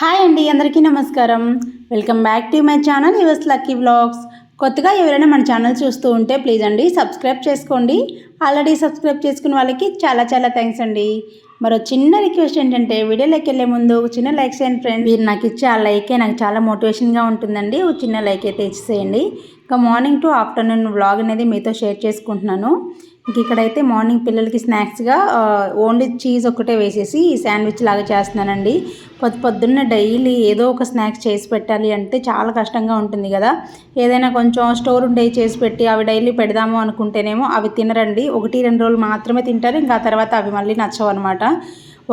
Hi అండి అందరికీ నమస్కారం. Welcome back to my channel yours lucky vlogs కొత్తగా ఎవరైనా మన ఛానల్ చూస్తూ ఉంటే ప్లీజ్ అండి సబ్స్క్రైబ్ చేసుకోండి. ఆల్రెడీ సబ్స్క్రైబ్ చేసుకున్న వాళ్ళకి చాలా చాలా థ్యాంక్స్ అండి. మరో చిన్న రిక్వెస్ట్ ఏంటంటే వీడియోలోకి వెళ్ళే ముందు ఒక చిన్న లైక్ చేయండి ఫ్రెండ్ మీరు నాకు ఇచ్చే ఆ లైకే నాకు చాలా మోటివేషన్గా ఉంటుందండి. ఒక చిన్న లైక్ అయితే ఇచ్చేసేయండి ఇంకా మార్నింగ్ టు ఆఫ్టర్నూన్ వ్లాగ్ అనేది మీతో షేర్ చేసుకుంటున్నాను. ఇంక ఇక్కడైతే మార్నింగ్ పిల్లలకి స్నాక్స్గా ఓన్లీ చీజ్ ఒకటే వేసేసి శాండ్విచ్ లాగా చేస్తున్నానండి. పొద్దు పొద్దున్న డైలీ ఏదో ఒక స్నాక్స్ చేసి పెట్టాలి అంటే చాలా కష్టంగా ఉంటుంది కదా. ఏదైనా కొంచెం స్టోర్ ఉండే చేసి పెట్టి అవి డైలీ పెడదాము అనుకుంటేనేమో అవి తినరండి. ఒకటి రెండు రోజులు మాత్రమే తింటారు. ఇంకా తర్వాత అవి మళ్ళీ నచ్చవు అనమాట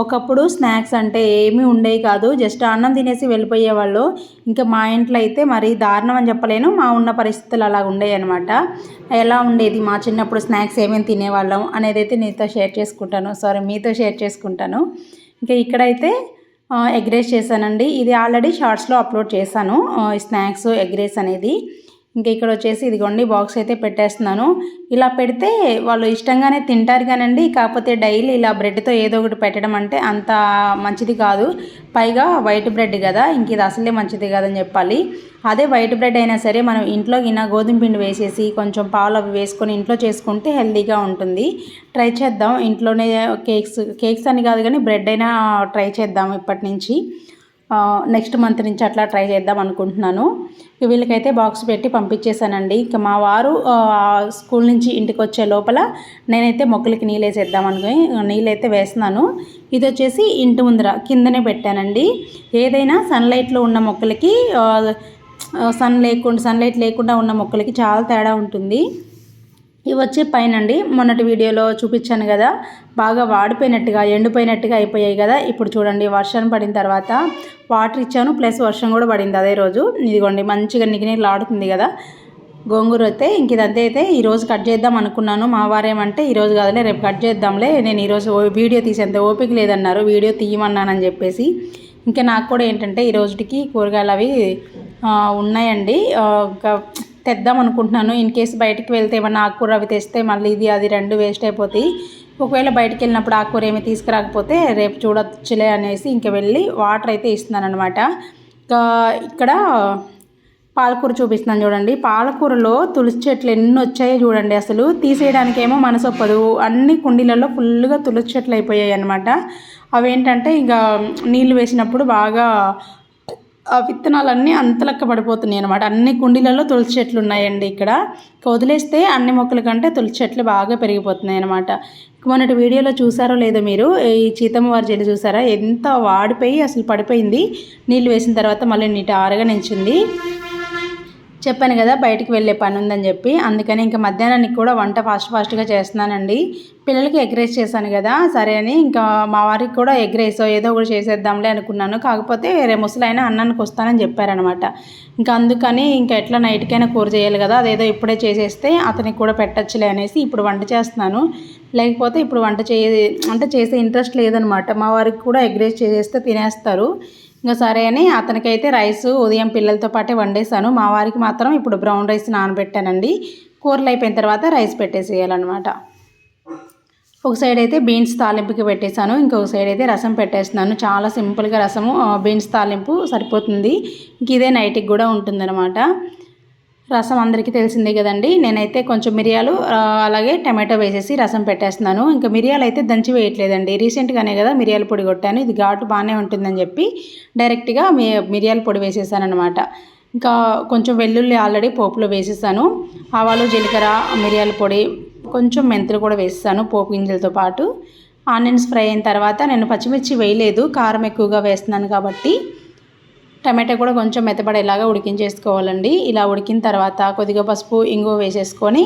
ఒకప్పుడు స్నాక్స్ అంటే ఏమీ ఉండేవి కాదు. జస్ట్ అన్నం తినేసి వెళ్ళిపోయేవాళ్ళు. ఇంకా మా ఇంట్లో అయితే మరి దారుణం అని చెప్పలేను. మా ఉన్న పరిస్థితులు అలా ఉండేవి అనమాట ఎలా ఉండేది? మా చిన్నప్పుడు స్నాక్స్ ఏమేమి తినేవాళ్ళం అనేది అయితే నీతో షేర్ చేసుకుంటాను. సారీ మీతో షేర్ చేసుకుంటాను. ఇంకా ఇక్కడైతే ఎగ్ రైస్ చేశానండి. ఇది ఆల్రెడీ షార్ట్స్లో అప్లోడ్ చేశాను. స్నాక్స్ ఎగ్ రైస్ అనేది. ఇంకా ఇక్కడ వచ్చేసి ఇదిగోండి బాక్స్ అయితే పెట్టేస్తున్నాను. ఇలా పెడితే వాళ్ళు ఇష్టంగానే తింటారు కానండి కాకపోతే డైలీ ఇలా బ్రెడ్తో ఏదో ఒకటి పెట్టడం అంటే అంత మంచిది కాదు. పైగా వైట్ బ్రెడ్ కదా ఇంక ఇది అసలే మంచిది కాదని చెప్పాలి. అదే వైట్ బ్రెడ్ అయినా సరే మనం ఇంట్లో గిన్న గోధుమ పిండి వేసేసి కొంచెం పాలు అవి వేసుకొని ఇంట్లో చేసుకుంటే హెల్తీగా ఉంటుంది. ట్రై చేద్దాం. ఇంట్లోనే కేక్స్ కేక్స్ అని కాదు కానీ బ్రెడ్ అయినా ట్రై చేద్దాం ఇప్పటి నుంచి. నెక్స్ట్ మంత్ నుంచి అట్లా ట్రై చేద్దాం అనుకుంటున్నాను. వీళ్ళకైతే బాక్స్ పెట్టి పంపించేశానండి. ఇంకా మా వారు స్కూల్ నుంచి ఇంటికి వచ్చే లోపల నేనైతే మొక్కలకి నీళ్ళు వేసేద్దాం అనుకుని నీళ్ళైతే వేస్తున్నాను. ఇది వచ్చేసి ఇంటి ముందర కిందనే పెట్టానండి. ఏదైనా సన్లైట్లో ఉన్న మొక్కలకి సన్ లేకుండా సన్లైట్ లేకుండా ఉన్న మొక్కలకి చాలా తేడా ఉంటుంది. ఇవి వచ్చి పైన అండి మొన్నటి వీడియోలో చూపించాను కదా బాగా వాడిపోయినట్టుగా ఎండిపోయినట్టుగా అయిపోయాయి కదా. ఇప్పుడు చూడండి వర్షం పడిన తర్వాత వాటర్ ఇచ్చాను ప్లస్ వర్షం కూడా పడింది అదే రోజు. ఇదిగోండి మంచిగా నిగినీళ్ళు ఆడుతుంది కదా. గోంగూర అయితే ఇంక ఇదంతా అయితే ఈరోజు కట్ చేద్దాం అనుకున్నాను. మా వారేమంటే ఈరోజు కాదులే రేపు కట్ చేద్దాంలే. నేను ఈరోజు వీడియో తీసేంత ఓపిక లేదన్నారు. వీడియో తీయమన్నానని చెప్పేసి. ఇంకా నాకు కూడా ఏంటంటే ఈ రోజుకి కూరగాయలు అవి ఉన్నాయండి. ఇంకా తెద్దాం అనుకుంటున్నాను. ఇన్ కేసు బయటికి వెళ్తే ఏమన్నా ఆకుకూర అవి తెస్తే మళ్ళీ ఇది అది రెండు వేస్ట్ అయిపోతాయి. ఒకవేళ బయటికి వెళ్ళినప్పుడు ఆకుకూర ఏమి తీసుకురాకపోతే రేపు చూడొచ్చులే అనేసి ఇంక వెళ్ళి వాటర్ అయితే ఇస్తున్నాను అనమాట ఇంకా ఇక్కడ పాలకూర చూపిస్తున్నాను చూడండి. పాలకూరలో తులసి చెట్లు ఎన్ని వచ్చాయో చూడండి అసలు. తీసేయడానికేమో మనసు ఒప్పదు. అన్ని కుండీలలో ఫుల్గా తులసి చెట్లు అయిపోయాయి అనమాట అవేంటంటే ఇంకా నీళ్ళు వేసినప్పుడు బాగా ఆ విత్తనాలన్నీ అంతలక్క పడిపోతున్నాయి అనమాట అన్ని కుండీలలో తులసి చెట్లు ఉన్నాయండి ఇక్కడ. వదిలేస్తే అన్ని మొక్కల కంటే తులసి చెట్లు బాగా పెరిగిపోతున్నాయి అనమాట మొన్నటి వీడియోలో చూసారో లేదో మీరు? ఈ చీతమ్మ వారి జల్లి చూసారా? ఎంత వాడిపోయి అసలు పడిపోయింది. నీళ్ళు వేసిన తర్వాత మళ్ళీ నీటి ఆరగా నించింది చెప్పాను కదా బయటికి వెళ్ళే పని ఉందని చెప్పి. అందుకని ఇంకా మధ్యాహ్నానికి కూడా వంట ఫాస్ట్ ఫాస్ట్గా చేస్తున్నానండి. పిల్లలకి ఎగ్ రైస్ చేశాను కదా సరే అని ఇంకా మా వారికి కూడా ఎగ్ రైస్ ఏదో ఒకటి చేసేద్దాంలే అనుకున్నాను. కాకపోతే వేరే ముసలైన అన్నానికి వస్తానని చెప్పారనమాట. ఇంకా అందుకని ఇంకా ఎట్లా నైట్కైనా కూర చేయాలి కదా అదేదో ఇప్పుడే చేసేస్తే అతనికి కూడా పెట్టచ్చులే అనేసి ఇప్పుడు వంట చేస్తున్నాను. లేకపోతే ఇప్పుడు వంట చే అంటే చేసే ఇంట్రెస్ట్ లేదనమాట. మా వారికి కూడా ఎగ్ రైస్ చేసేస్తే తినేస్తారు. ఇంకా సరే అని అతనికైతే రైస్ ఉదయం పిల్లలతో పాటే వండేసాను మా వారికి మాత్రం ఇప్పుడు బ్రౌన్ రైస్ నానబెట్టానండి. కూరలు అయిపోయిన తర్వాత రైస్ పెట్టేసేయాలన్నమాట. ఒక సైడ్ అయితే బీన్స్ తాలింపుకి పెట్టేశాను. ఇంకొక సైడ్ అయితే రసం పెట్టేస్తున్నాను. చాలా సింపుల్గా రసము బీన్స్ తాలింపు సరిపోతుంది. ఇంక ఇదే నైట్కి కూడా ఉంటుందన్నమాట. రసం అందరికీ తెలిసిందే కదండి. నేనైతే కొంచెం మిరియాలు అలాగే టమాటో వేసేసి రసం పెట్టేస్తున్నాను. ఇంకా మిరియాలు అయితే దంచి వేయట్లేదండి. రీసెంట్గానే కదా మిరియాల పొడి కొట్టాను. ఇది ఘాటు బాగానే ఉంటుందని చెప్పి డైరెక్ట్గా మిరియాల పొడి వేసేసాను అనమాట ఇంకా కొంచెం వెల్లుల్లి ఆల్రెడీ పోపులో వేసేసాను. ఆవాలు జీలకర్ర మిరియాల పొడి కొంచెం మెంతులు కూడా వేసేసాను పోపు గింజలతో పాటు. ఆనియన్స్ ఫ్రై అయిన తర్వాత నేను పచ్చిమిర్చి వేయలేదు. కారం ఎక్కువగా వేస్తున్నాను కాబట్టి టమాటా కూడా కొంచెం మెత్తపడేలాగా ఉడికించేసుకోవాలండి. ఇలా ఉడికిన తర్వాత కొద్దిగా పసుపు ఇంగువ వేసేసుకొని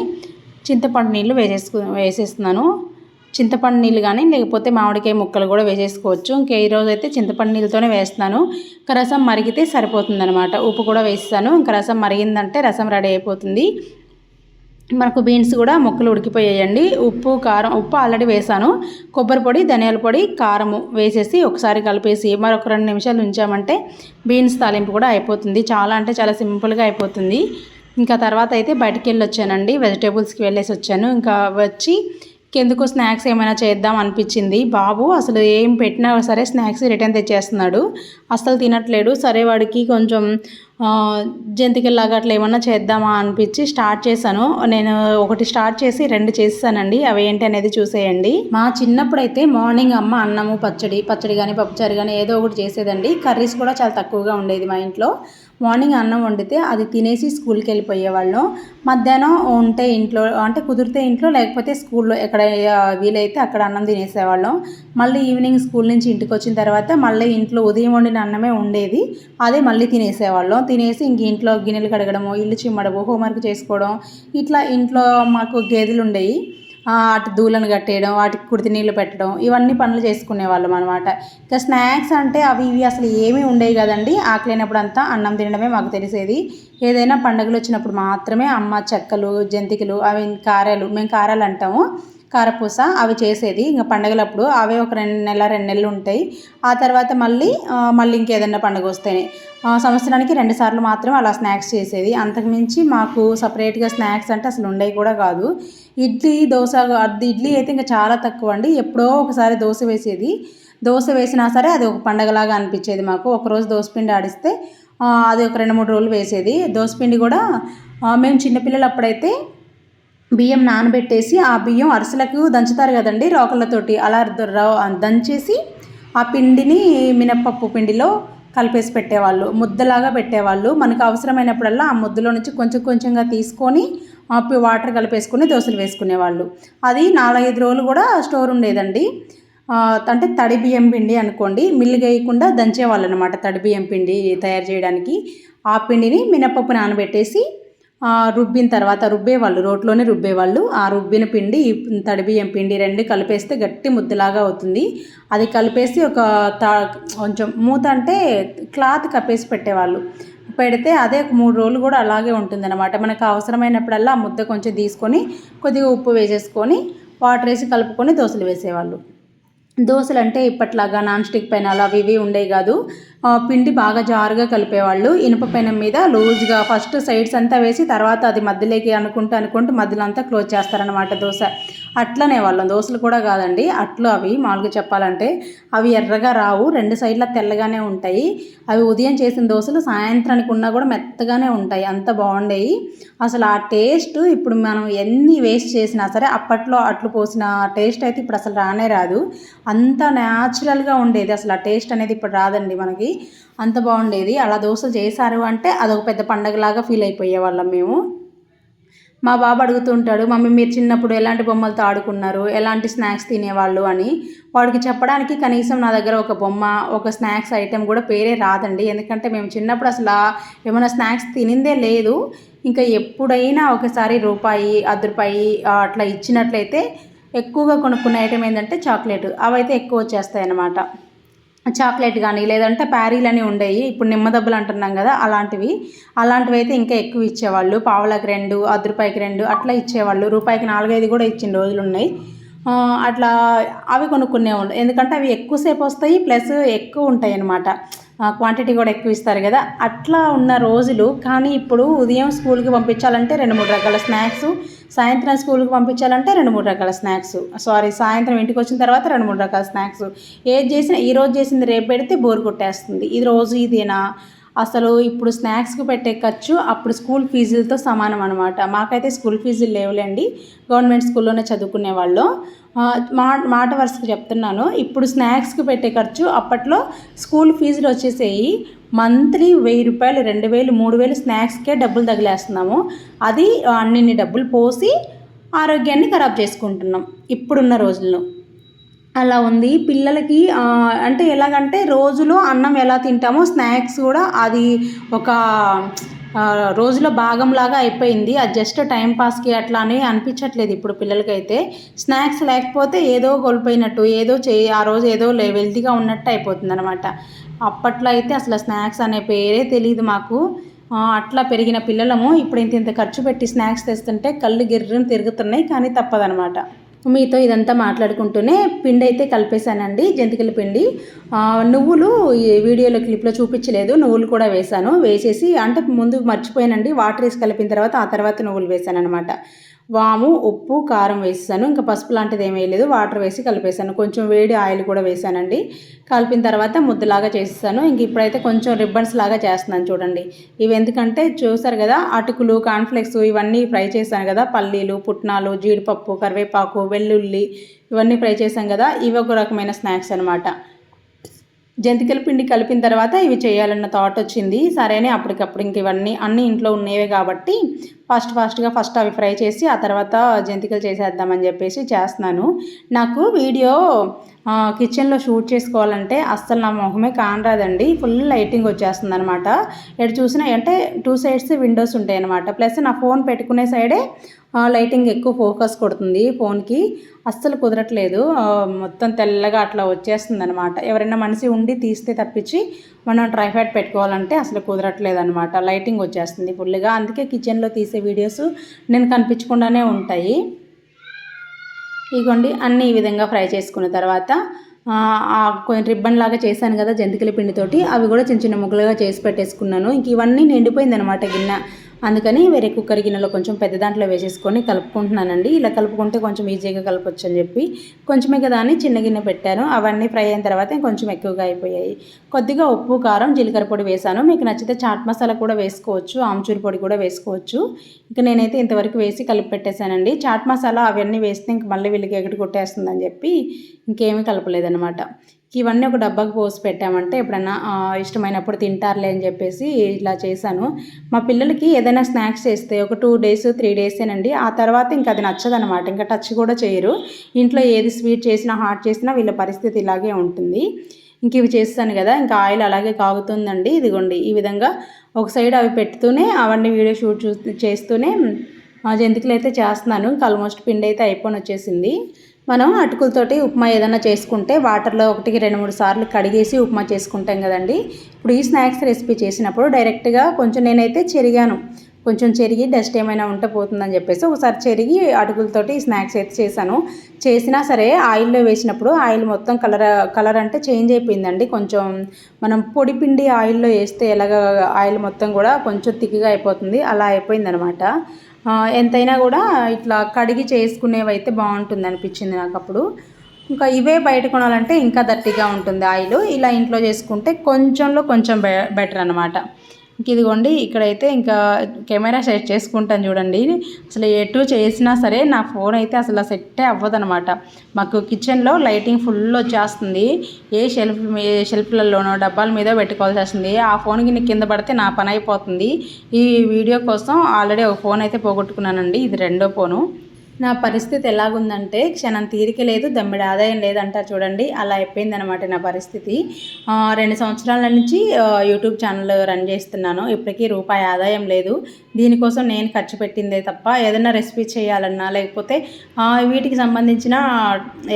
చింతపండు నీళ్ళు వేసేసుకు వేసేస్తున్నాను. చింతపండు నీళ్ళు కానీ లేకపోతే మామిడికాయ ముక్కలు కూడా వేసేసుకోవచ్చు. ఇంకా ఈరోజు అయితే చింతపండు నీళ్ళతోనే వేస్తున్నాను. ఇంకా రసం మరిగితే సరిపోతుంది ఉప్పు కూడా వేస్తాను. ఇంకా రసం మరిగిందంటే రసం రెడీ అయిపోతుంది. మనకు బీన్స్ కూడా ముక్కలు ఉడికిపోయాయండి. ఉప్పు కారం ఉప్పు ఆల్రెడీ వేసాను. కొబ్బరి పొడి ధనియాల పొడి కారము వేసేసి ఒకసారి కలిపేసి మరొక రెండు నిమిషాలు ఉంచామంటే బీన్స్ తాలింపు కూడా అయిపోతుంది. చాలా అంటే చాలా సింపుల్గా అయిపోతుంది. ఇంకా తర్వాత అయితే బయటికి వెళ్ళి వచ్చానండి వెజిటేబుల్స్కి వెళ్ళేసి వచ్చాను. ఇంకా వచ్చి ఎందుకు స్నాక్స్ ఏమైనా చేద్దాం అనిపించింది. బాబు అసలు ఏం పెట్టినా సరే స్నాక్స్ రిటర్న్ తెచ్చేస్తున్నాడు. అస్సలు తినట్లేడు. సరే వాడికి కొంచెం జంతికల్లాగా అట్లా ఏమన్నా చేద్దామా అనిపించి స్టార్ట్ చేశాను. నేను ఒకటి స్టార్ట్ చేసి రెండు చేస్తానండి అవి ఏంటి అనేది చూసేయండి. మా చిన్నప్పుడు అయితే మార్నింగ్ అమ్మ అన్నము పచ్చడి పచ్చడి కానీ పప్పుచారు కానీ ఏదో ఒకటి చేసేదండి. కర్రీస్ కూడా చాలా తక్కువగా ఉండేది మా ఇంట్లో. మార్నింగ్ అన్నం వండితే అది తినేసి స్కూల్కి వెళ్ళిపోయేవాళ్ళం. మధ్యాహ్నం ఉంటే ఇంట్లో అంటే కుదిరితే ఇంట్లో లేకపోతే స్కూల్లో ఎక్కడ వీలైతే అక్కడ అన్నం తినేసేవాళ్ళం. మళ్ళీ ఈవినింగ్ స్కూల్ నుంచి ఇంటికి వచ్చిన తర్వాత మళ్ళీ ఇంట్లో ఉదయం వండిన అన్నమే ఉండేది. అదే మళ్ళీ తినేసేవాళ్ళం. తినేసి ఇంక ఇంట్లో గిన్నెలు కడగడము ఇల్లు చిమ్మడము హోంవర్క్ చేసుకోవడం ఇట్లా ఇంట్లో మాకు గేదెలు ఉండేవి అటు దూలను కట్టేయడం వాటికి కుడితి నీళ్ళు పెట్టడం ఇవన్నీ పనులు చేసుకునే వాళ్ళం అనమాట ఇంకా స్నాక్స్ అంటే అవి ఇవి అసలు ఏమీ ఉండేవి కదండి. ఆకలినప్పుడు అంతా అన్నం తినడమే మాకు తెలిసేది. ఏదైనా పండుగలు వచ్చినప్పుడు మాత్రమే అమ్మ చెక్కలు జంతికలు అవి కారాలు మేము కారాలు అంటాము. కారపూస అవి చేసేది. ఇంకా పండగలప్పుడు అవే ఒక రెండు నెల రెండు నెలలు ఉంటాయి. ఆ తర్వాత మళ్ళీ మళ్ళీ ఇంకేదన్నా పండుగ వస్తేనే. సంవత్సరానికి రెండు సార్లు మాత్రం అలా స్నాక్స్ చేసేది. అంతకుమించి మాకు సపరేట్గా స్నాక్స్ అంటే అసలు ఉండేవి కూడా కాదు. ఇడ్లీ దోశ అది ఇడ్లీ అయితే ఇంకా చాలా తక్కువ అండి. ఎప్పుడో ఒకసారి దోశ వేసేది. దోశ వేసినా సరే అది ఒక పండగలాగా అనిపించేది మాకు. ఒకరోజు దోశపిండి ఆడిస్తే అది ఒక రెండు మూడు రోజులు వేసేది. దోశపిండి కూడా మేము చిన్నపిల్లలు అప్పుడైతే బియ్యం నానబెట్టేసి ఆ బియ్యం అరిసెలకు దంచుతారు కదండి రోకళ్ళతోటి. అలా దంచేసి ఆ పిండిని మినప్పప్పు పిండిలో కలిపేసి పెట్టేవాళ్ళు. ముద్దలాగా పెట్టేవాళ్ళు. మనకు అవసరమైనప్పుడల్లా ఆ ముద్దలో నుంచి కొంచెం కొంచెంగా తీసుకొని వాటర్ కలిపేసుకొని దోశలు వేసుకునేవాళ్ళు. అది నాలుగైదు రోజులు కూడా స్టోర్ ఉండేదండి. అంటే తడి బియ్యం పిండి అనుకోండి మిల్లు వేయకుండా దంచేవాళ్ళు అనమాట తడి బియ్యం పిండి తయారు చేయడానికి. ఆ పిండిని మినపప్పు నానబెట్టేసి రుబ్బిన తర్వాత రుబ్బేవాళ్ళు రోట్లోనే రుబ్బేవాళ్ళు. ఆ రుబ్బిన పిండి తడిబియ్యం పిండి రెండు కలిపేస్తే గట్టి ముద్దలాగా అవుతుంది. అది కలిపేసి ఒక కొంచెం మూత అంటే క్లాత్ కప్పేసి పెట్టేవాళ్ళు. పెడితే అదే ఒక మూడు రోజులు కూడా అలాగే ఉంటుందన్నమాట. మనకు అవసరమైనప్పుడల్లా ఆ ముద్ద కొంచెం తీసుకొని కొద్దిగా ఉప్పు వేసేసుకొని వాటర్ వేసి కలుపుకొని దోశలు వేసేవాళ్ళు. దోశలు అంటే ఇప్పట్లాగా నాన్ స్టిక్ పెనాలు అవి ఇవి ఉండేవి కాదు. పిండి బాగా జారుగా కలిపేవాళ్ళు. ఇనుప పెనం మీద లూజ్గా ఫస్ట్ సైడ్స్ అంతా వేసి తర్వాత అది మధ్యలోకి అనుకుంటూ అనుకుంటూ మధ్యలో అంతా క్లోజ్ చేస్తారనమాట దోశ. అట్లనే వాళ్ళం దోశలు కూడా కాదండి అట్లు అవి మామూలుగా చెప్పాలంటే. అవి ఎర్రగా రావు రెండు సైడ్ల తెల్లగానే ఉంటాయి. అవి ఉదయం చేసిన దోశలు సాయంత్రానికి ఉన్నా కూడా మెత్తగానే ఉంటాయి అంత బాగుండేవి అసలు ఆ టేస్ట్ ఇప్పుడు మనం ఎన్ని వేస్ట్ చేసినా సరే అప్పట్లో అట్లు పోసిన టేస్ట్ అయితే ఇప్పుడు అసలు రానే రాదు. అంత న్యాచురల్గా ఉండేది అసలు ఆ టేస్ట్ అనేది ఇప్పుడు రాదండి మనకి. అంత బాగుండేది. అలా దోశ చేశారు అంటే అదొక పెద్ద పండగలాగా ఫీల్ అయిపోయే వాళ్ళం మేము. మా బాబు అడుగుతూ ఉంటాడు మమ్మీ మీరు చిన్నప్పుడు ఎలాంటి బొమ్మలతో ఆడుకున్నారు? ఎలాంటి స్నాక్స్ తినేవాళ్ళు? అని. వాడికి చెప్పడానికి కనీసం నా దగ్గర ఒక బొమ్మ ఒక స్నాక్స్ ఐటెం కూడా పేరే రాదండి. ఎందుకంటే మేము చిన్నప్పుడు అసలు ఏమైనా స్నాక్స్ తినిందే లేదు. ఇంకా ఎప్పుడైనా ఒకసారి రూపాయి అర్ధ రూపాయి అట్లా ఇచ్చినట్లయితే ఎక్కువగా కొనుక్కునే ఐటెం ఏంటంటే చాక్లెట్. అవైతే ఎక్కువ వచ్చేస్తాయి అన్నమాట చాక్లెట్ కానీ లేదంటే ప్యారీలని ఉండేవి ఇప్పుడు నిమ్మదబ్బులు అంటున్నాం కదా అలాంటివి. అలాంటివి అయితే ఇంకా ఎక్కువ ఇచ్చేవాళ్ళు. పావులకు రెండు అర్ధ రూపాయికి రెండు అట్లా ఇచ్చేవాళ్ళు. రూపాయికి నాలుగైదు కూడా ఇచ్చిన రోజులు ఉన్నాయి. అట్లా అవి కొనుక్కునేవాళ్ళు ఎందుకంటే అవి ఎక్కువసేపు వస్తాయి ప్లస్ ఎక్కువ ఉంటాయి అన్నమాట క్వాంటిటీ కూడా ఎక్కువ ఇస్తారు కదా. అట్లా ఉన్న రోజులు కానీ ఇప్పుడు ఉదయం స్కూల్కి పంపించాలంటే రెండు మూడు రకాల స్నాక్స్ సాయంత్రం స్కూల్కి పంపించాలంటే రెండు మూడు రకాల స్నాక్స్ సారీ సాయంత్రం ఇంటికి వచ్చిన తర్వాత రెండు మూడు రకాల స్నాక్స్ ఏది చేసినా ఈ రోజు చేసింది రేపు పెడితే బోర్ కొట్టేస్తుంది. ఈ రోజు ఇదేనా? అసలు ఇప్పుడు స్నాక్స్కి పెట్టే ఖర్చు అప్పుడు స్కూల్ ఫీజులతో సమానం అనమాట మాకైతే స్కూల్ ఫీజులు లేవులేండి. గవర్నమెంట్ స్కూల్లోనే చదువుకునే వాళ్ళు. మా మాట వరుసకు చెప్తున్నాను. ఇప్పుడు స్నాక్స్కి పెట్టే ఖర్చు అప్పట్లో స్కూల్ ఫీజులు వచ్చేసేయి. మంత్లీ వెయ్యి రూపాయలు రెండు వేలు మూడు వేలు స్నాక్స్కే డబ్బులు తగిలేస్తున్నాము. అది అన్నిన్ని డబ్బులు పోసి ఆరోగ్యాన్ని ఖరాబ్ చేసుకుంటున్నాం ఇప్పుడున్న రోజుల్లో. అలా ఉంది. పిల్లలకి అంటే ఎలాగంటే రోజులో అన్నం ఎలా తింటామో స్నాక్స్ కూడా అది ఒక రోజులో భాగంలాగా అయిపోయింది. అది జస్ట్ టైం పాస్కి అట్లా అని అనిపించట్లేదు ఇప్పుడు పిల్లలకైతే. స్నాక్స్ లేకపోతే ఏదో కోల్పోయినట్టు ఏదో చే ఆ రోజు ఏదో వెల్తీగా ఉన్నట్టు అయిపోతుంది అనమాట అప్పట్లో అయితే అసలు స్నాక్స్ అనే పేరే తెలియదు మాకు. అట్లా పెరిగిన పిల్లలము ఇప్పుడు ఇంత ఇంత ఖర్చు పెట్టి స్నాక్స్ తెస్తుంటే కళ్ళు గిర్రని తిరుగుతున్నాయి కానీ తప్పదనమాట మీతో ఇదంతా మాట్లాడుకుంటూనే పిండి అయితే కలిపేశానండి జంతికల పిండి. నువ్వులు ఈ వీడియోలో క్లిప్లో చూపించలేదు నువ్వులు కూడా వేశాను. వేసేసి అంటే ముందు మర్చిపోయానండి వాటర్ వేసి కలిపిన తర్వాత ఆ తర్వాత నువ్వులు వేశాను అనమాట వాము ఉప్పు కారం వేసాను ఇంకా పసుపు లాంటిది ఏమీ లేదు వాటర్ వేసి కలిపేసాను. కొంచెం వేడి ఆయిల్ కూడా వేసానండి. కలిపిన తర్వాత ముద్దలాగా చేసేసాను. ఇంక ఇప్పుడైతే కొంచెం రిబ్బన్స్ లాగా చేస్తున్నాను చూడండి. ఇవి ఎందుకంటే చూసారు కదా అటుకులు కాన్ఫ్లెక్స్ ఇవన్నీ ఫ్రై చేశాను కదా. పల్లీలు పుట్నాలు జీడిపప్పు కరివేపాకు వెల్లుల్లి ఇవన్నీ ఫ్రై చేశాం కదా. ఇవి ఒక రకమైన స్నాక్స్ అనమాట జంతికల పిండి కలిపిన తర్వాత ఇవి చేయాలన్న థాట్ వచ్చింది. సరేనే అప్పటికప్పుడు ఇంక ఇవన్నీ అన్నీ ఇంట్లో ఉన్నవే కాబట్టి ఫాస్ట్ ఫాస్ట్గా ఫస్ట్ అవి ఫ్రై చేసి ఆ తర్వాత జంతికలు చేసేద్దామని చెప్పేసి చేస్తున్నాను. నాకు వీడియో కిచెన్లో షూట్ చేసుకోవాలంటే అస్సలు నా మొహమే కానరాదండి. ఫుల్ లైటింగ్ వచ్చేస్తుంది అనమాట ఎటు చూసినా అంటే టూ సైడ్స్ విండోస్ ఉంటాయి అనమాట ప్లస్ నా ఫోన్ పెట్టుకునే సైడే లైటింగ్ ఎక్కువ ఫోకస్ కొడుతుంది ఫోన్కి. అస్సలు కుదరట్లేదు. మొత్తం తెల్లగా అట్లా వచ్చేస్తుంది అనమాట ఎవరైనా మనిషి ఉండి తీస్తే తప్పించి మనం ట్రైఫైడ్ పెట్టుకోవాలంటే అసలు కుదరట్లేదు అనమాట లైటింగ్ వచ్చేస్తుంది ఫుల్గా. అందుకే కిచెన్లో తీసే వీడియోస్ నేను కనిపించకుండానే ఉంటాయి. ఇగోండి అన్నీ ఈ విధంగా ఫ్రై చేసుకున్న తర్వాత కొంచెం రిబ్బన్ లాగా చేశాను కదా జంతికల పిండితోటి అవి కూడా చిన్న చిన్న ముగ్గులుగా చేసి పెట్టేసుకున్నాను. ఇంక ఇవన్నీ నిండిపోయింది అనమాట గిన్నె. అందుకని వేరే కుక్కర్ గిన్నెలో కొంచెం పెద్ద దాంట్లో వేసేసుకొని కలుపుకుంటున్నానండి. ఇలా కలుపుకుంటే కొంచెం ఈజీగా కలపచ్చు అని చెప్పి కొంచెమే కదా అని చిన్న గిన్నె పెట్టాను. అవన్నీ ఫ్రై అయిన తర్వాత కొంచెం ఎక్కువగా అయిపోయాయి. కొద్దిగా ఉప్పు కారం జీలకర్ర పొడి వేసాను. మీకు నచ్చితే చాట్ మసాలా కూడా వేసుకోవచ్చు ఆమ్చూర్ పొడి కూడా వేసుకోవచ్చు. ఇంకా నేనైతే ఇంతవరకు వేసి కలిపి పెట్టేశానండి. చాట్ మసాలా అవన్నీ వేస్తే ఇంక మళ్ళీ వీళ్ళకి ఎగటి కొట్టేస్తుందని చెప్పి ఇంకేమీ కలపలేదనమాట ఇవన్నీ ఒక డబ్బాకి పోసి పెట్టామంటే ఎప్పుడన్నా ఇష్టమైనప్పుడు తింటారులే అని చెప్పేసి ఇలా చేశాను. మా పిల్లలకి ఏదైనా స్నాక్స్ చేస్తే ఒక టూ డేస్ త్రీ డేసేనండి. ఆ తర్వాత ఇంకా అది నచ్చదనమాట. ఇంకా టచ్ కూడా చేయరు. ఇంట్లో ఏది స్వీట్ చేసినా హాట్ చేసినా వీళ్ళ పరిస్థితి ఇలాగే ఉంటుంది. ఇంక ఇవి చేస్తాను కదా ఇంకా ఆయిల్ అలాగే కాగుతుందండి. ఇదిగోండి ఈ విధంగా ఒక సైడ్ అవి పెడుతూనే అవన్నీ వీడియో షూట్ చూ చేస్తూనే జంతికలు అయితే చేస్తున్నాను. ఇంకా ఆల్మోస్ట్ పిండి అయితే అయిపోయి వచ్చేసింది మనం అటుకులతోటి ఉప్మా ఏదైనా చేసుకుంటే వాటర్లో ఒకటికి రెండు మూడు సార్లు కడిగేసి ఉప్మా చేసుకుంటాం కదండి. ఇప్పుడు ఈ స్నాక్స్ రెసిపీ చేసినప్పుడు డైరెక్ట్గా కొంచెం నేనైతే చెరిగాను. కొంచెం చెరిగి డస్ట్ ఏమైనా ఉంటే పోతుందని చెప్పేసి ఒకసారి చెరిగి అటుకులతోటి స్నాక్స్ అయితే చేశాను. చేసినా సరే ఆయిల్లో వేసినప్పుడు ఆయిల్ మొత్తం కలర్ కలర్ అంటే చేంజ్ అయిపోయిందండి. కొంచెం మనం పొడి పిండి ఆయిల్లో వేస్తే ఎలాగ ఆయిల్ మొత్తం కూడా కొంచెం తిక్గా అయిపోతుంది. అలా అయిపోయిందనమాట. ఎంతైనా కూడా ఇట్లా కడిగి చేసుకునేవి అయితే బాగుంటుంది అనిపించింది నాకు అప్పుడు ఇంకా ఇవే బయట కొనాలంటే ఇంకా దట్టిగా ఉంటుంది. ఆయిల్ ఇలా ఇంట్లో చేసుకుంటే కొంచెంలో కొంచెం బెటర్ అనమాట ఇదిగోండి ఇక్కడైతే ఇంకా కెమెరా సెట్ చేసుకుంటాను చూడండి. అసలు ఎటు చేసినా సరే నా ఫోన్ అయితే అసలు సెట్టే అవ్వదనమాట. మాకు కిచెన్లో లైటింగ్ ఫుల్ వచ్చేస్తుంది. ఏ షెల్ఫ్ ఏ షెల్ఫ్లలోనో డబ్బాల మీద పెట్టుకోవాల్సి వస్తుంది. ఆ ఫోన్ గిన్నె కింద పడితే నా పని అయిపోతుంది. ఈ వీడియో కోసం ఆల్రెడీ ఒక ఫోన్ అయితే పోగొట్టుకున్నానండి. ఇది రెండో ఫోను. నా పరిస్థితి ఎలాగుందంటే క్షణం తీరిక లేదు దమ్మిడి ఆదాయం లేదంటారు చూడండి. అలా అయిపోయిందనమాట నా పరిస్థితి. రెండు సంవత్సరాల నుంచి యూట్యూబ్ ఛానల్ రన్ చేస్తున్నాను. ఇప్పటికీ రూపాయి ఆదాయం లేదు. దీనికోసం నేను ఖర్చు పెట్టిందే తప్ప ఏదైనా రెసిపీ చేయాలన్నా లేకపోతే వీటికి సంబంధించిన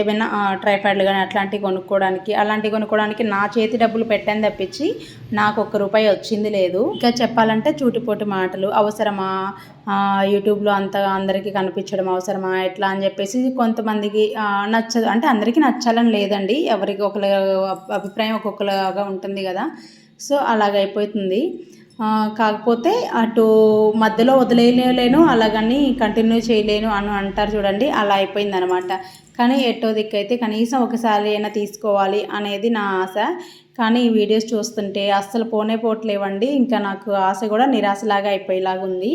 ఏమైనా ట్రైప్యాడ్లు కానీ అట్లాంటివి కొనుక్కోవడానికి అలాంటివి కొనుక్కోవడానికి నా చేతి డబ్బులు పెట్టాను తప్పించి నాకు ఒక్క రూపాయి వచ్చింది లేదు. ఇంకా చెప్పాలంటే చూటిపోటి మాటలు. అవసరమా? యూట్యూబ్లో అంత అందరికీ కనిపించడం అవసరమా ఎట్లా అని చెప్పేసి కొంతమందికి నచ్చదు. అంటే అందరికీ నచ్చాలని లేదండి. ఎవరికి ఒకరి అభిప్రాయం ఒక్కొక్కలాగా ఉంటుంది కదా. సో అలాగైపోతుంది. కాకపోతే అటు మధ్యలో వదిలేయలేను అలాగని కంటిన్యూ చేయలేను అని అంటారు చూడండి అలా అయిపోయింది అనమాట కానీ ఎట్టో దిక్కైతే కనీసం ఒకసారి అయినా తీసుకోవాలి అనేది నా ఆశ. కానీ ఈ వీడియోస్ చూస్తుంటే అస్సలు పోనే పోట్లేవండి ఇంకా నాకు ఆశ కూడా నిరాశలాగా అయిపోయేలాగా ఉంది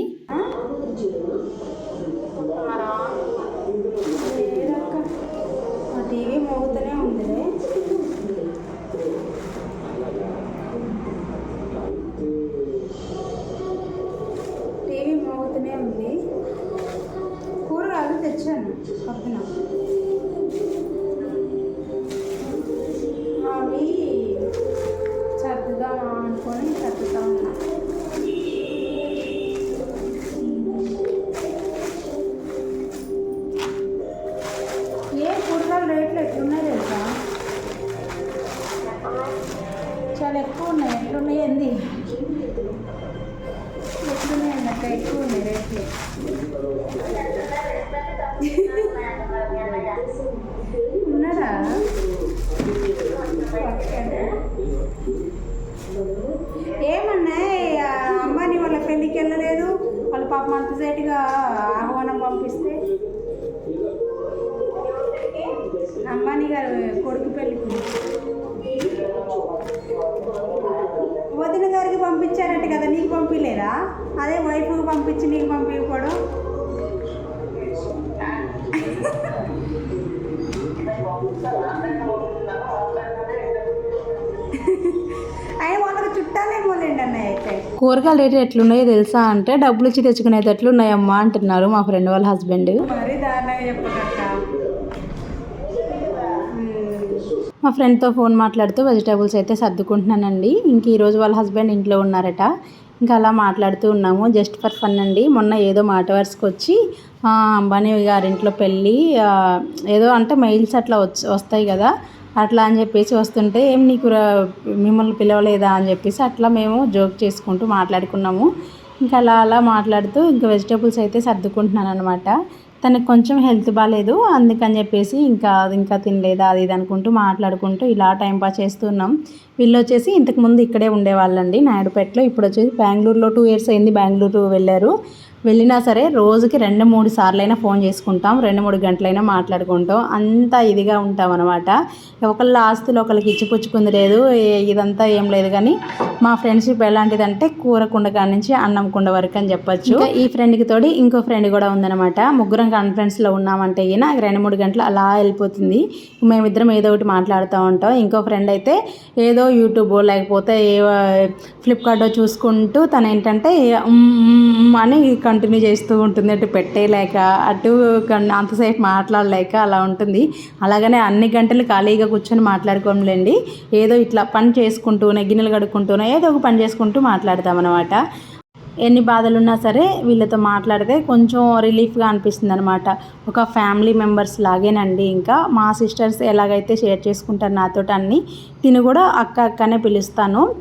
కూరగాయలు తెచ్చాను పక్కన చాలా ఎక్కువ ఉన్నాయి. ఎట్లున్నాయి ఏంది? ఎట్లున్నాయి అన్నట్టు ఎక్కువ ఉన్నాయి రేట్లు. ఉన్నారా? ఏమన్నా అమ్మాని వాళ్ళ పెళ్ళికి వెళ్ళలేదు? వాళ్ళు పాపం అంత ఆహ్వానం పంపిస్తే? అంబానీ గారు కొడుకు పెళ్ళికి వదిన గారికి పంపించారంటే కదా నీకు పంపించలేరా అదే వైఫ్కి పంపించి నీకు పంపించకూడదు చుట్టాలేమోలేండి అన్నయ్య అయితే. కూరగాయల రేట్లు ఎట్లున్నాయో తెలుసా అంటే డబ్బులు ఇచ్చి తెచ్చుకునేది ఎట్లున్నాయమ్మా అంటున్నారు మా ఫ్రెండ్ వాళ్ళ హస్బెండ్. మరీ దారుణంగా చెప్పకక్క. మా ఫ్రెండ్తో ఫోన్ మాట్లాడుతూ వెజిటేబుల్స్ అయితే సర్దుకుంటున్నానండి. ఇంక ఈరోజు వాళ్ళ హస్బెండ్ ఇంట్లో ఉన్నారట. ఇంకా అలా మాట్లాడుతూ ఉన్నాము. జస్ట్ ఫర్ ఫన్ అండి. మొన్న ఏదో మాట వరుసకు వచ్చి అంబానీ గారింట్లో పెళ్ళి ఏదో అంటే మెయిల్స్ అట్లా వచ్చి వస్తాయి కదా అట్లా అని చెప్పేసి వస్తుంటే ఏం నీకు మిమ్మల్ని పిలవలేదా? అని చెప్పేసి అట్లా మేము జోక్ చేసుకుంటూ మాట్లాడుకున్నాము. ఇంకా అలా అలా మాట్లాడుతూ ఇంకా వెజిటేబుల్స్ అయితే సర్దుకుంటున్నాను అనమాట తనకు కొంచెం హెల్త్ బాగాలేదు అందుకని చెప్పేసి ఇంకా అది ఇంకా తినలేదా అది ఇది అనుకుంటూ మాట్లాడుకుంటూ ఇలా టైం పాస్ చేస్తున్నాం వీళ్ళు వచ్చేసి ఇంతకు ముందు ఇక్కడే ఉండేవాళ్ళండి నాయుడుపేటలో ఇప్పుడు వచ్చేసి బెంగళూరులో టూ ఇయర్స్ అయింది బెంగళూరు వెళ్ళారు. వెళ్ళినా సరే రోజుకి రెండు మూడు సార్లైనా ఫోన్ చేసుకుంటాం రెండు మూడు గంటలైనా మాట్లాడుకుంటాం. అంత ఇదిగా ఉంటాం అనమాట ఒకళ్ళ ఆస్తులు ఒకరికి ఇచ్చిపుచ్చుకుంది లేదు ఇదంతా ఏం లేదు. కానీ మా ఫ్రెండ్షిప్ ఎలాంటిదంటే కూర కుండ కాడ నుంచి అన్నం కుండ వరకు అని చెప్పొచ్చు. ఈ ఫ్రెండ్కి తోడి ఇంకో ఫ్రెండ్ కూడా ఉందన్నమాట. ముగ్గురం కాన్ఫరెన్స్లో ఉన్నామంటే ఈయన రెండు మూడు గంటలు అలా వెళ్ళిపోతుంది. మేమిద్దరం ఏదో ఒకటి మాట్లాడుతూ ఉంటాం. ఇంకో ఫ్రెండ్ అయితే ఏదో యూట్యూబ్ లేకపోతే ఏ ఫ్లిప్కార్ట్ చూసుకుంటూ తను ఏంటంటే అని కంటిన్యూ చేస్తూ ఉంటుంది. అటు పెట్టేయలేక అటు కన్- అంతసేపు మాట్లాడలేక అలా ఉంటుంది. అలాగనే అన్ని గంటలు ఖాళీగా కూర్చొని మాట్లాడుకోంలేండి. ఏదో ఇట్లా పని చేసుకుంటూనే గిన్నెలు కడుక్కుంటూనే ఏదో ఒక పని చేసుకుంటూ మాట్లాడతామన్నమాట. ఎన్ని బాధలున్నా సరే వీళ్ళతో మాట్లాడితే కొంచెం రిలీఫ్గా అనిపిస్తుంది అనమాట ఒక ఫ్యామిలీ మెంబర్స్ లాగేనండి ఇంకా. మా సిస్టర్స్ ఎలాగైతే షేర్ చేసుకుంటారు నాతో అన్ని తిని కూడా అక్క అక్కనే పిలుస్తాను.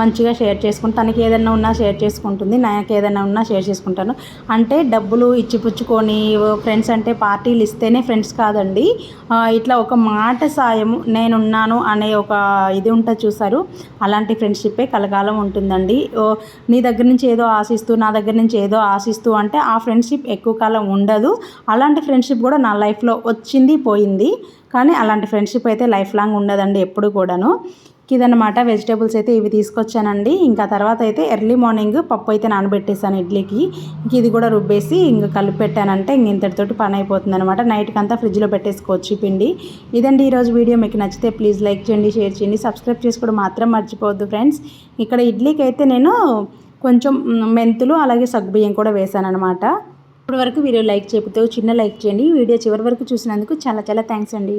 మంచిగా షేర్ చేసుకుంటాను తనకి ఏదైనా ఉన్నా షేర్ చేసుకుంటుంది నాకు ఏదైనా ఉన్నా షేర్ చేసుకుంటాను. అంటే డబ్బులు ఇచ్చిపుచ్చుకొని ఫ్రెండ్స్ అంటే పార్టీలు ఇస్తేనే ఫ్రెండ్స్ కాదండి. ఇట్లా ఒక మాట సాయము నేనున్నాను అనే ఒక ఇది ఉంటుంది చూసారు అలాంటి ఫ్రెండ్షిప్పే కలకాలం ఉంటుందండి. ఓ, నీ దగ్గర నుంచి ఏదో ఆశిస్తూ నా దగ్గర నుంచి ఏదో ఆశిస్తూ అంటే ఆ ఫ్రెండ్షిప్ ఎక్కువ కాలం ఉండదు. అలాంటి ఫ్రెండ్షిప్ కూడా నా లైఫ్లో వచ్చింది పోయింది. కానీ అలాంటి ఫ్రెండ్షిప్ అయితే లైఫ్ లాంగ్ ఉండదండి ఎప్పుడు కూడాను. ఇదన్నమాట. వెజిటేబుల్స్ అయితే ఇవి తీసుకొచ్చానండి. ఇంకా తర్వాత అయితే ఎర్లీ మార్నింగ్ పప్పు అయితే నానబెట్టేశాను ఇడ్లీకి. ఇంక ఇది కూడా రుబ్బేసి ఇంక కలిపి పెట్టానంటే ఇంక ఇంతటితోటి పని అయిపోతుంది అనమాట నైట్కి అంతా ఫ్రిడ్జ్లో పెట్టేసుకోవచ్చు పిండి. ఇదండి ఈరోజు వీడియో. మీకు నచ్చితే ప్లీజ్ లైక్ చేయండి షేర్ చేయండి. సబ్స్క్రైబ్ చేసుకోవడం మాత్రం మర్చిపోవద్దు ఫ్రెండ్స్ ఇక్కడ ఇడ్లీకి అయితే నేను కొంచెం మెంతులు అలాగే సగ్గుబియ్యం కూడా వేసాను అనమాట ఇప్పటి వరకు వీడియో లైక్ చెబుతూ చిన్న లైక్ చేయండి. వీడియో చివరి వరకు చూసినందుకు చాలా చాలా థ్యాంక్స్ అండి.